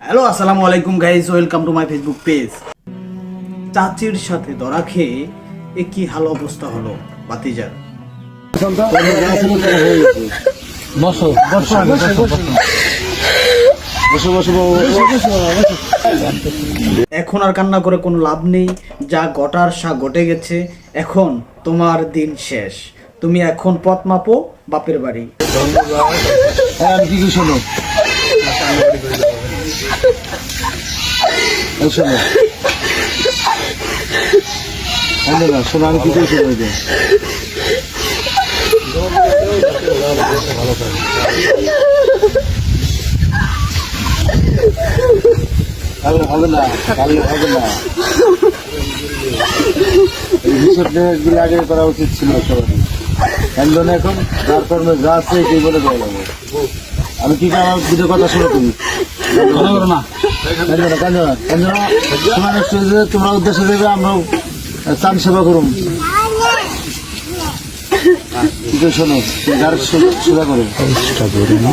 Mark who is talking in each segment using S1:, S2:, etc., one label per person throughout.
S1: Hello আসসালামু আলাইকুম guys welcome to my Facebook page চাচির সাথে ধরা খেয়ে এ কি হাল অবস্থা হলো বাতিজার
S2: বসো বসো
S1: এখন আর কান্না করে কোনো লাভ নেই যা ঘটার সা ঘটে গেছে। এখন তোমার দিন শেষ। তুমি এখন পথ মাপো বাপের বাড়ি।
S2: কি শোনো? শোনো শোনো শোনো এই হবে না, কালকে হবে না। এই হিসাবটা একদিন আগে করা উচিত ছিল এখন কর্মে যা আছে বলে আমি কি কথা শুনে তুমি? তোমার উদ্দেশ্য দেবে আমরাও চান সেবা করুন শোনো যার সেবা করো।
S3: না।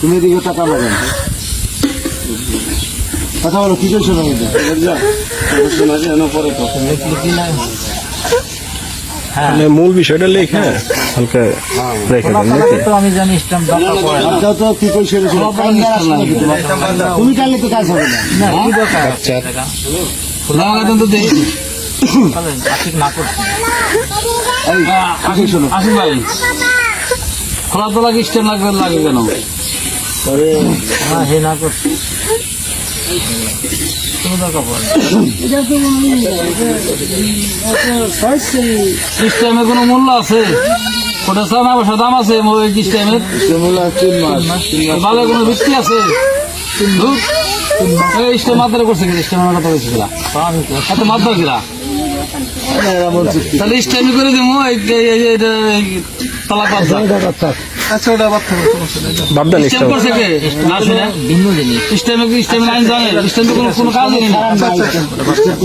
S2: তুমি এদিকে টাকা পাবেন কথা বলো কি করছ না কিন্তু
S4: লিখলে কি না
S3: মানে মূল বিষয়টা লেখা হালকা রেখে দেন নাকি?
S4: তো আমি জানি স্ট্যাম্প দরকার পড়ে না
S2: তো কি তোমার? তুমি কালে তো কাজ হবে না।
S4: না কি দরকার? খোলা লাগাতেন তো আশিক না করছি।
S2: এই,
S4: ভাই খোলা তো লাগে স্ট্যাম্প লাগবে লাগে কেন?
S2: তবে
S4: হ্যাঁ হে না করছি। কোনো মূল্য আছে ওটা সামনে আবার দাম আছে ওই সিস্টেমের ভালো কোনো ভিত্তি আছে স্টেম মাত্রা করছে কিনা স্টেমের কথা বলছে কিনা এত মাত্রা তাহলে স্টেমি করে দেবো এই এই- এই- এটা এই তালাক বাচ্চা
S3: বাদ দেন
S4: করছে কে? না শুনে। ভিন্ন জিনিস স্টেমে কি স্টেমের আইন জানে? স্টেম কোনো কোনো কাজ নেই।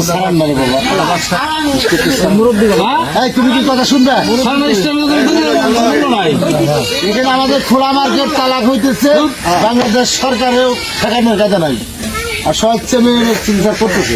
S2: সারান মানে বাবা
S4: মুরব্বী হ্যাঁ?
S2: এই তুমি কি কথা শুনবে?
S4: সামনে স্টেমে কোনো নাই।
S2: এখানে আমাদের খোলা মার্কেট তালাক হইতেছে। বাংলাদেশ সরকারেও ঠেকানোর কথা নাই। আর সবচেয়ে মেয়ে চিন্তা করতেছে।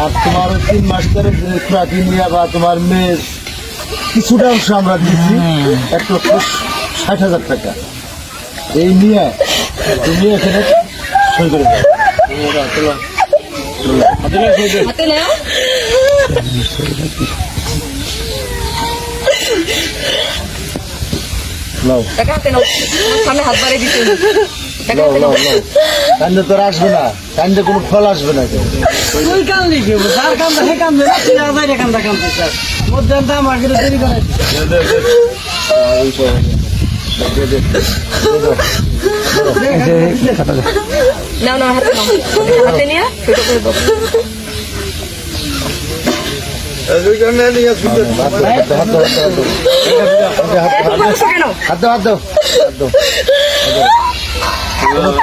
S2: আর তোমার তিন মাস ধরে খুঁড়াটি নিয়ে বা তোমার মেয়ের কিছুটা অংশ আমরা দিচ্ছি এক লক্ষ ষাট হাজার টাকা। এই নিয়ে তুমি এখানে সই করে দাও।
S5: সামনে হাত বাড়িয়ে দিতে
S2: নাও নাও
S5: নাও
S2: কান্দে তোর আসবে না। কান্দে কোনো ফল আসবে না
S4: তুই কান্দলি কি যার কান্দা হে কান্দে না তুই আর বাইরে কান্দা কান্দে স্যার। মধ্যে আমার কিন্তু দেরি করে
S5: নাও নাও হাতে হাতে নিয়ে ছোট করে
S2: হাত দাও হাত দাও হাত দাও।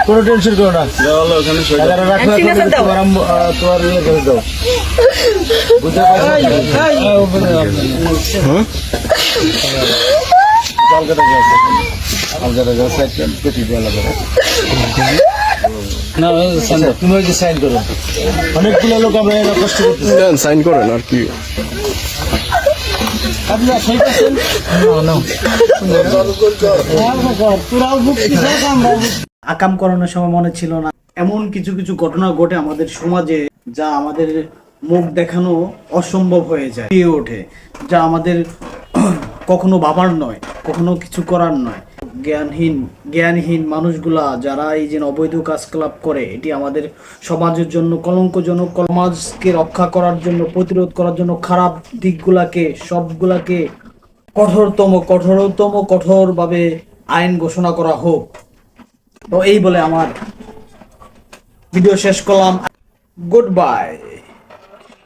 S2: কোনো- টেনশন করো না। তোমার ইয়ে করে দাও। বুঝতে অনেকগুলো লোক আমরা কষ্ট করতেছি।
S3: সাইন করেন আর কি?
S4: আপনি সই করছেন? তোরা বুক কিসে কামড়া
S1: আকাম করানোর সময় মনে ছিল না। এমন কিছু কিছু ঘটনা ঘটে আমাদের সমাজে যা আমাদের মুখ দেখানো অসম্ভব হয়ে যায় ওঠে, যা আমাদের কখনো ভাবার নয়, কখনো কিছু করার নয়। জ্ঞানহীন জ্ঞানহীন মানুষগুলা যারা এই যে অবৈধ কাজকলাপ করে, এটি আমাদের সমাজের জন্য কলঙ্কজনক, সমাজকে রক্ষা করার জন্য, প্রতিরোধ করার জন্য খারাপ দিকগুলাকে, সবগুলাকে কঠোরতম কঠোরতম, কঠোরভাবে আইন ঘোষণা করা হোক। তো এই বলে আমার ভিডিও শেষ করলাম। Good bye